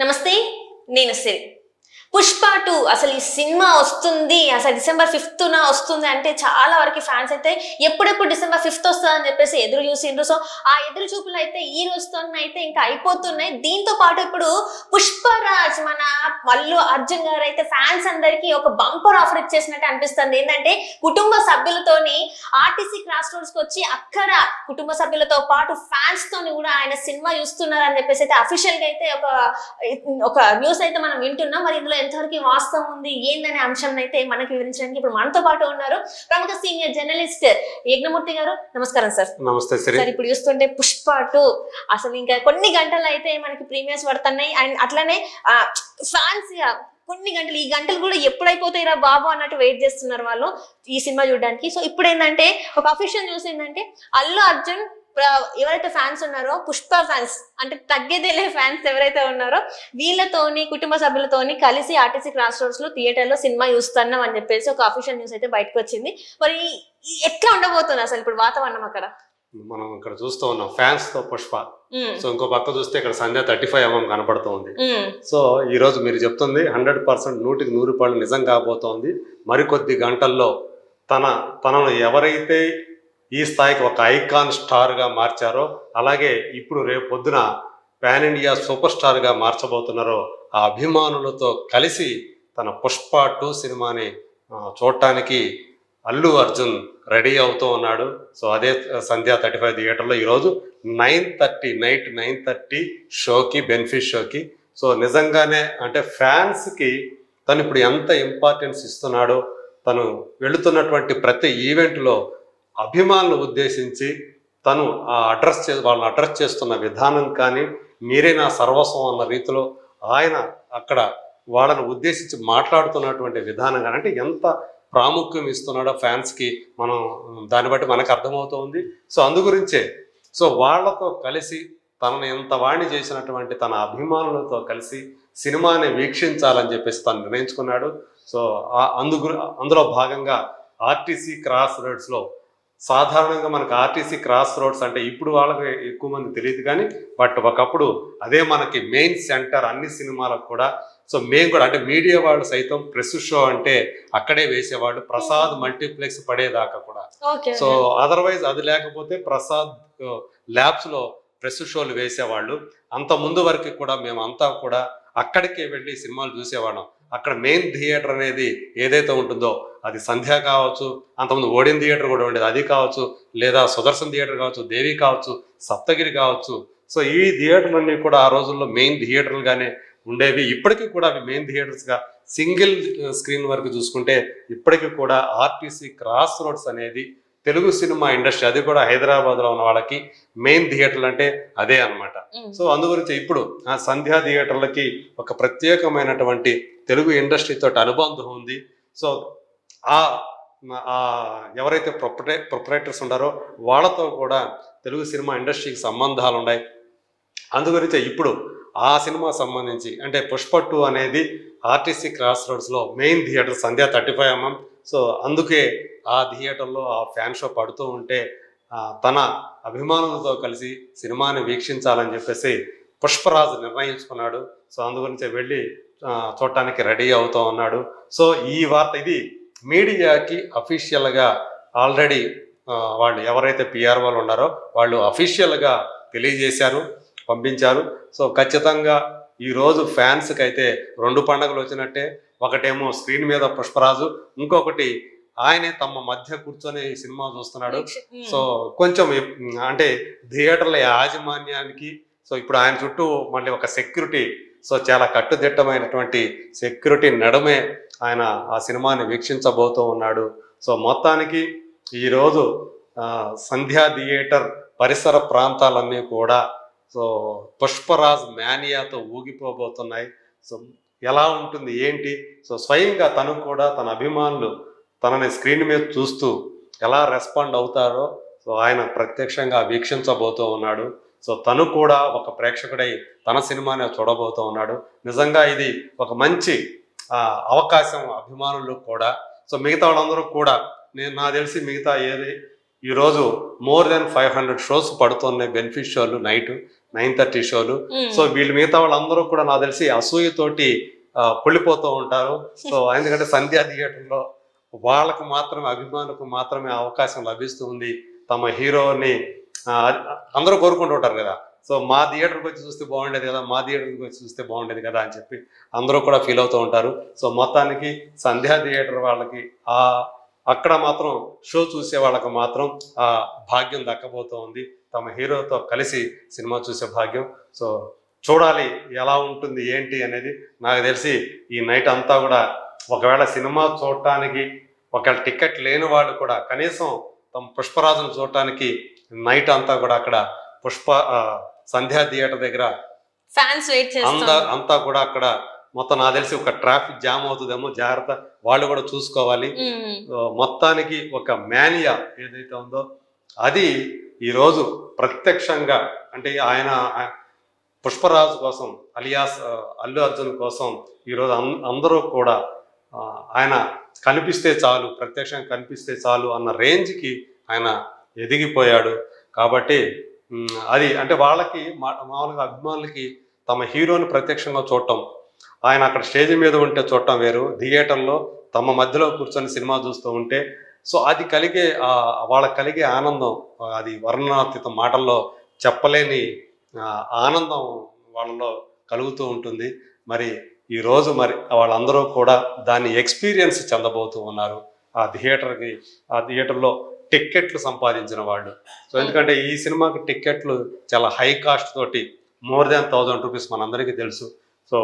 నమస్తే నేను సిరి. పుష్ప టూ అసలు ఈ సినిమా వస్తుంది అసలు డిసెంబర్ ఫిఫ్త్ నా వస్తుంది అంటే చాలా వరకు ఫ్యాన్స్ అయితే ఎప్పుడెప్పుడు డిసెంబర్ ఫిఫ్త్ వస్తుందని చెప్పేసి ఎదురు చూసిండ్రు. సో ఆ ఎదురు చూపులు అయితే ఈ రోజుతో అయితే ఇంకా అయిపోతున్నాయి. దీంతో పాటు ఇప్పుడు మన మల్లు అర్జున్ గారు అయితే ఫ్యాన్స్ అందరికీ ఒక బంపర్ ఆఫర్ ఇచ్చేసినట్టు అనిపిస్తుంది. ఏంటంటే కుటుంబ సభ్యులతోని ఆర్టీసీ క్రాస్ రోడ్స్కి వచ్చి అక్కడ కుటుంబ సభ్యులతో పాటు ఫ్యాన్స్ తోని కూడా ఆయన సినిమా చూస్తున్నారు అని చెప్పేసి అయితే అఫీషియల్గా అయితే ఒక ఒక న్యూస్ అయితే మనం వింటున్నాం. మరి ఇందులో ఎంతవరకు వాస్తవం ఉంది? ఏందనే అంశం అయితే మనకి వివరించడానికి ఇప్పుడు మనతో పాటు ఉన్నారు ప్రముఖ సీనియర్ జర్నలిస్ట్ యజ్ఞమూర్తి గారు. నమస్కారం సార్. నమస్తే సిరి సార్ ఇప్పుడు చూస్తుంటే పుష్ప టూ. అసలు ఇంకా కొన్ని గంటలు అయితే మనకి ప్రీమియర్స్ పడుతున్నాయి. అండ్ అట్లానే ఫ్యాన్స్ కొన్ని గంటలు ఈ గంటలు కూడా ఎప్పుడైపోతాయిరా బాబు అన్నట్టు వెయిట్ చేస్తున్నారు వాళ్ళు ఈ సినిమా చూడడానికి. సో ఇప్పుడు ఏంటంటే ఒక అఫిషియల్ న్యూస్ ఏంటంటే అల్లు అర్జున్ ఎవరైతే ఫ్యాన్స్ ఉన్నారో పుష్ప ఫ్యాన్స్ అంటే తగ్గేదేలే ఫ్యాన్స్ ఎవరైతే ఉన్నారో వీళ్ళతోని కుటుంబ సభ్యులతోని కలిసి ఆర్టీసీ క్రాస్ రోడ్స్లో థియేటర్లో సినిమా చూస్తున్నాం అని చెప్పేసి ఒక అఫీషియల్ న్యూస్ అయితే బయటకు వచ్చింది మరి ఈ- ఎట్లా ఉండబోతుంది అసలు ఇప్పుడు వాతావరణం అక్కడ? మనం ఇక్కడ చూస్తూ ఉన్నాం ఫ్యాన్స్తో పుష్ప. సో ఇంకో పక్క చూస్తే ఇక్కడ సంధ్య థర్టీ ఫైవ్ ఎంఎం కనపడుతూ ఉంది. ఉమ్, సో ఈ రోజు మీరు చెప్తుంది హండ్రెడ్ పర్సెంట్ నూటికి నూరు రూపాయలు నిజం కాబోతోంది. మరికొద్ది గంటల్లో తన తనను ఎవరైతే ఈ స్థాయికి ఒక ఐకాన్ స్టార్గా మార్చారో అలాగే ఇప్పుడు రేపు పొద్దున పాన్ ఇండియా సూపర్ స్టార్గా మార్చబోతున్నారో ఆ అభిమానులతో కలిసి తన పుష్ప టూ సినిమాని చూడటానికి అల్లు అర్జున్ రెడీ అవుతూ ఉన్నాడు. సో అదే సంధ్యా థర్టీ ఫైవ్ థియేటర్లో ఈరోజు nine thirty night nine thirty షోకి బెనిఫిట్ షోకి. సో నిజంగానే అంటే ఫ్యాన్స్కి తను ఇప్పుడు ఎంత ఇంపార్టెన్స్ ఇస్తున్నాడో తను వెళుతున్నటువంటి ప్రతి ఈవెంట్లో అభిమానులు ఉద్దేశించి తను ఆ అడ్రస్ చే వాళ్ళని అడ్రస్ చేస్తున్న విధానం కానీ మీరే నా సర్వస్వం అన్న రీతిలో ఆయన అక్కడ వాళ్ళని ఉద్దేశించి మాట్లాడుతున్నటువంటి విధానం కానీ అంటే ఎంత ప్రాముఖ్యం ఇస్తున్నాడో ఫ్యాన్స్కి మనం దాన్ని బట్టి మనకు అర్థమవుతోంది. సో అందు గురించే. సో వాళ్ళతో కలిసి తనను ఎంత వాణ్ణి చేసినటువంటి తన అభిమానులతో కలిసి సినిమాని వీక్షించాలని చెప్పేసి తను నిర్ణయించుకున్నాడు. సో ఆ- అందులో భాగంగా ఆర్టీసీ క్రాస్ రోడ్స్లో సాధారణంగా మనకు ఆర్టీసీ క్రాస్ రోడ్స్ అంటే ఇప్పుడు వాళ్ళకి ఎక్కువ మంది తెలియదు కానీ బట్ ఒకప్పుడు అదే మనకి మెయిన్ సెంటర్ అన్ని సినిమాలకు కూడా సో మేము కూడా అంటే మీడియా వాళ్ళు సైతం ప్రెస్ షో అంటే అక్కడే వేసేవాళ్ళు. ప్రసాద్ మల్టీప్లెక్స్ పడేదాకా కూడా. సో అదర్వైజ్ అది లేకపోతే ప్రసాద్ ల్యాబ్స్లో ప్రెస్ షోలు వేసేవాళ్ళు. అంత ముందు వరకు కూడా మేము అంతా కూడా అక్కడికే వెళ్ళి సినిమాలు చూసేవాళ్ళం. అక్కడ మెయిన్ థియేటర్ అనేది ఏదైతే ఉంటుందో అది సంధ్య కావచ్చు అంతకుముందు ఓడియన్ థియేటర్ కూడా ఉండేది అది కావచ్చు లేదా సుదర్శన్ థియేటర్ కావచ్చు దేవి కావచ్చు సప్తగిరి కావచ్చు. సో ఈ థియేటర్లన్నీ కూడా ఆ రోజుల్లో మెయిన్ థియేటర్లుగానే ఉండేవి. ఇప్పటికీ కూడా అవి మెయిన్ థియేటర్స్గా సింగిల్ స్క్రీన్ వరకు చూసుకుంటే ఇప్పటికీ కూడా ఆర్టీసీ క్రాస్ రోడ్స్ అనేది తెలుగు సినిమా ఇండస్ట్రీ అది కూడా హైదరాబాద్లో ఉన్న వాళ్ళకి మెయిన్ థియేటర్లు అంటే అదే అన్నమాట. ఉమ్, సో అందు గురించి ఇప్పుడు ఆ సంధ్యా థియేటర్లకి ఒక ప్రత్యేకమైనటువంటి తెలుగు ఇండస్ట్రీ తోటి అనుబంధం ఉంది. సో ఆ ఎవరైతే ప్రొపరే ప్రొపరేటర్స్ ఉన్నారో వాళ్ళతో కూడా తెలుగు సినిమా ఇండస్ట్రీకి సంబంధాలు ఉన్నాయి. అందు గురించి ఇప్పుడు ఆ సినిమా సంబంధించి అంటే పుష్ప టూ అనేది RTC cross రోడ్స్లో main theatre Sandhya thirty five MM so అందుకే ఆ థియేటర్లో ఆ ఫ్యాన్ షో పడుతూ ఉంటే తన అభిమానులతో కలిసి సినిమాని వీక్షించాలని చెప్పేసి పుష్పరాజు నిర్ణయించుకున్నాడు. సో అందుగురించి వెళ్ళి చూడటానికి రెడీ అవుతూ ఉన్నాడు. సో ఈ వార్త ఇది మీడియాకి అఫీషియల్గా ఆల్రెడీ వాళ్ళు ఎవరైతే పిఆర్ వాళ్ళు ఉన్నారో వాళ్ళు అఫీషియల్గా తెలియజేశారు. పంపించారు. సో ఖచ్చితంగా ఈరోజు ఫ్యాన్స్కి అయితే రెండు పండుగలు వచ్చినట్టే. ఒకటేమో స్క్రీన్ మీద పుష్పరాజు ఇంకొకటి ఆయనే తమ మధ్య కూర్చొని సినిమా చూస్తున్నాడు. సో కొంచెం అంటే థియేటర్ల యాజమాన్యానికి సో ఇప్పుడు ఆయన చుట్టూ మళ్ళీ ఒక సెక్యూరిటీ సో చాలా కట్టుదిట్టమైనటువంటి సెక్యూరిటీ నడుమే ఆయన ఆ సినిమాని వీక్షించబోతూ ఉన్నాడు. సో మొత్తానికి ఈరోజు సంధ్యా థియేటర్ పరిసర ప్రాంతాలన్నీ కూడా సో పుష్పరాజ్ మానియాతో ఊగిపోబోతున్నాయి. సో ఎలా ఉంటుంది ఏంటి? సో స్వయంగా తను కూడా తన అభిమానులు తనని స్క్రీన్ మీద చూస్తూ ఎలా రెస్పాండ్ అవుతారో సో ఆయన ప్రత్యక్షంగా వీక్షించబోతూ ఉన్నాడు. సో తను కూడా ఒక ప్రేక్షకుడై తన సినిమాని చూడబోతూ ఉన్నాడు. నిజంగా ఇది ఒక మంచి అవకాశం అభిమానులు కూడా. సో మిగతా వాళ్ళందరూ కూడా నేను నాకు తెలిసి మిగతా ఏది ఈరోజు more than five hundred shows పడుతున్నాయి బెనిఫిట్ షోలు నైట్. నైన్ థర్టీ షోలు. సో వీళ్ళు మిగతా వాళ్ళందరూ కూడా నాకు తెలిసి అసూయతోటి కుళ్ళిపోతూ ఉంటారు. సో ఎందుకంటే సంధ్యా థియేటర్లో వాళ్ళకు మాత్రమే అభిమానులకు మాత్రమే అవకాశం లభిస్తుంది తమ హీరోని అందరూ కోరుకుంటూ ఉంటారు కదా. సో మా థియేటర్కి వచ్చి చూస్తే బాగుండేది కదా మా థియేటర్కి వచ్చి చూస్తే బాగుండేది కదా అని చెప్పి అందరూ కూడా ఫీల్ అవుతూ ఉంటారు. సో మొత్తానికి సంధ్యా థియేటర్ వాళ్ళకి ఆ అక్కడ మాత్రం షో చూసే వాళ్ళకి మాత్రం ఆ భాగ్యం దక్కబోతూ ఉంది. తమ హీరోతో కలిసి సినిమా చూసే భాగ్యం. సో చూడాలి ఎలా ఉంటుంది ఏంటి అనేది నాకు తెలిసి ఈ నైట్ అంతా కూడా ఒకవేళ సినిమా చూడటానికి ఒకవేళ టికెట్ లేని వాళ్ళు కూడా కనీసం తమ పుష్పరాజును చూడటానికి నైట్ అంతా కూడా అక్కడ పుష్ప సంధ్యా థియేటర్ దగ్గర ఫ్యాన్స్ వెయిట్ అంతా చేస్తాం అంతా కూడా అక్కడ మొత్తం నాకు తెలిసి ఒక ట్రాఫిక్ జామ్ అవుతుందేమో జాగ్రత్త. వాళ్ళు కూడా చూసుకోవాలి. మొత్తానికి ఒక మేనియా ఏదైతే ఉందో అది ఈరోజు ప్రత్యక్షంగా అంటే ఆయన పుష్పరాజ్ పుష్పరాజు కోసం అలియాస్ అల్లు అర్జున్ కోసం ఈరోజు అం- అందరూ కూడా ఆయన కనిపిస్తే చాలు ప్రత్యక్షంగా కనిపిస్తే చాలు అన్న రేంజ్కి ఆయన ఎదిగిపోయాడు. కాబట్టి అది అంటే వాళ్ళకి మా- మామూలుగా అభిమానులకి తమ హీరోని ప్రత్యక్షంగా చూడటం ఆయన అక్కడ స్టేజ్ మీద ఉంటే చూడటం వేరు. థియేటర్లో తమ మధ్యలో కూర్చొని సినిమా చూస్తూ ఉంటే సో అది కలిగే వాళ్ళకి కలిగే ఆనందం అది వర్ణనాతీత మాటల్లో చెప్పలేని ఆనందం వాళ్ళలో కలుగుతూ ఉంటుంది. మరి ఈ రోజు మరి వాళ్ళందరూ కూడా దాన్ని ఎక్స్పీరియన్స్ చెందబోతూ ఉన్నారు. ఆ థియేటర్కి ఆ థియేటర్లో టిక్కెట్లు సంపాదించిన వాళ్ళు. సో ఎందుకంటే ఈ సినిమాకి టిక్కెట్లు చాలా హై కాస్ట్ తోటి మోర్ దాన్ థౌజండ్ రూపీస్ మనందరికీ తెలుసు. సో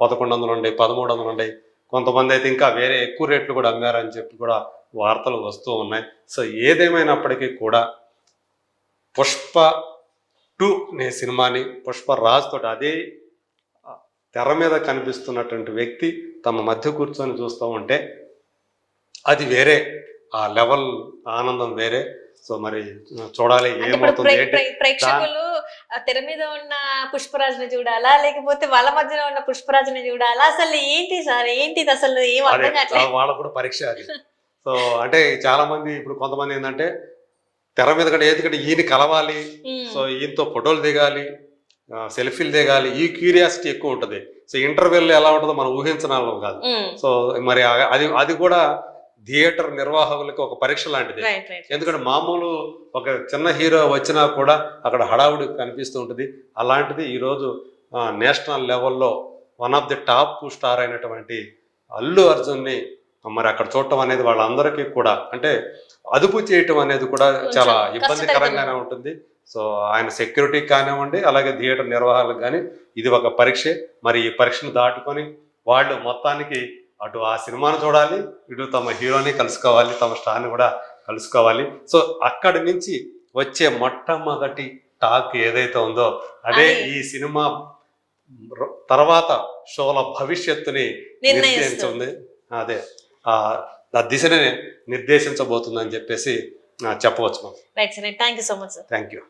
పదకొండు వందలు ఉండే పదమూడు వందలు ఉండే కొంతమంది అయితే ఇంకా వేరే ఎక్కువ రేట్లు కూడా అమ్మారని చెప్పి కూడా వార్తలు వస్తూ ఉన్నాయి. సో ఏదేమైనప్పటికీ కూడా పుష్ప టూ అనే సినిమాని పుష్ప రాజ్ తోటి అదే తెర మీద కనిపిస్తున్నటువంటి వ్యక్తి తమ మధ్య కూర్చొని చూస్తూ ఉంటే అది వేరే ఆ లెవెల్ ఆనందం వేరే. సో మరి చూడాలి ఏమవుతుంది ఏంటి? ప్రేక్షకులు తెర మీద ఉన్న పుష్పరాజుని చూడాలా? లేకపోతే వాళ్ళ మధ్యలో ఉన్న పుష్పరాజుని చూడాలా? అసలు ఏంటి సార్? ఏంటిది అసలు? ఏం అర్థం కావట్లేదు వాళ్ళకు కూడా పరీక్ష అది. సో అంటే చాలా మంది ఇప్పుడు కొంతమంది ఏంటంటే తెర మీద కంటే ఎందుకంటే ఈయన కలవాలి. సో ఈయనతో ఫోటోలు దిగాలి సెల్ఫీలు దిగాలి. ఈ క్యూరియాసిటీ ఎక్కువ ఉంటుంది. సో ఇంటర్వెల్ ఎలా ఉంటుందో మనం ఊహించడం కాదు. సో మరి అది అది కూడా థియేటర్ నిర్వాహకులకి ఒక పరీక్ష లాంటిది. ఎందుకంటే మామూలు ఒక చిన్న హీరో వచ్చినా కూడా అక్కడ హడావుడి కనిపిస్తూ ఉంటుంది. అలాంటిది ఈరోజు నేషనల్ లెవెల్లో one of the top star అయినటువంటి అల్లు అర్జున్ని మరి అక్కడ చూడటం అనేది వాళ్ళందరికీ కూడా అంటే అదుపు చేయటం అనేది కూడా చాలా. ఇబ్బందికరంగానే ఉంటుంది. సో ఆయన సెక్యూరిటీ కానివ్వండి అలాగే థియేటర్ నిర్వాహకులకు కానీ ఇది ఒక పరీక్షే. మరి ఈ పరీక్షను దాటుకొని వాళ్ళు మొత్తానికి అటు ఆ సినిమాను చూడాలి ఇటు తమ హీరోని కలుసుకోవాలి తమ స్టార్ని కూడా కలుసుకోవాలి. సో అక్కడి నుంచి వచ్చే మొట్టమొదటి టాక్ ఏదైతే ఉందో అదే ఈ సినిమా తర్వాత షోల భవిష్యత్తుని. నిర్దేశించింది అదే. దిశని నిర్దేశించబోతుందని చెప్పేసి చెప్పవచ్చు thank you so much thank you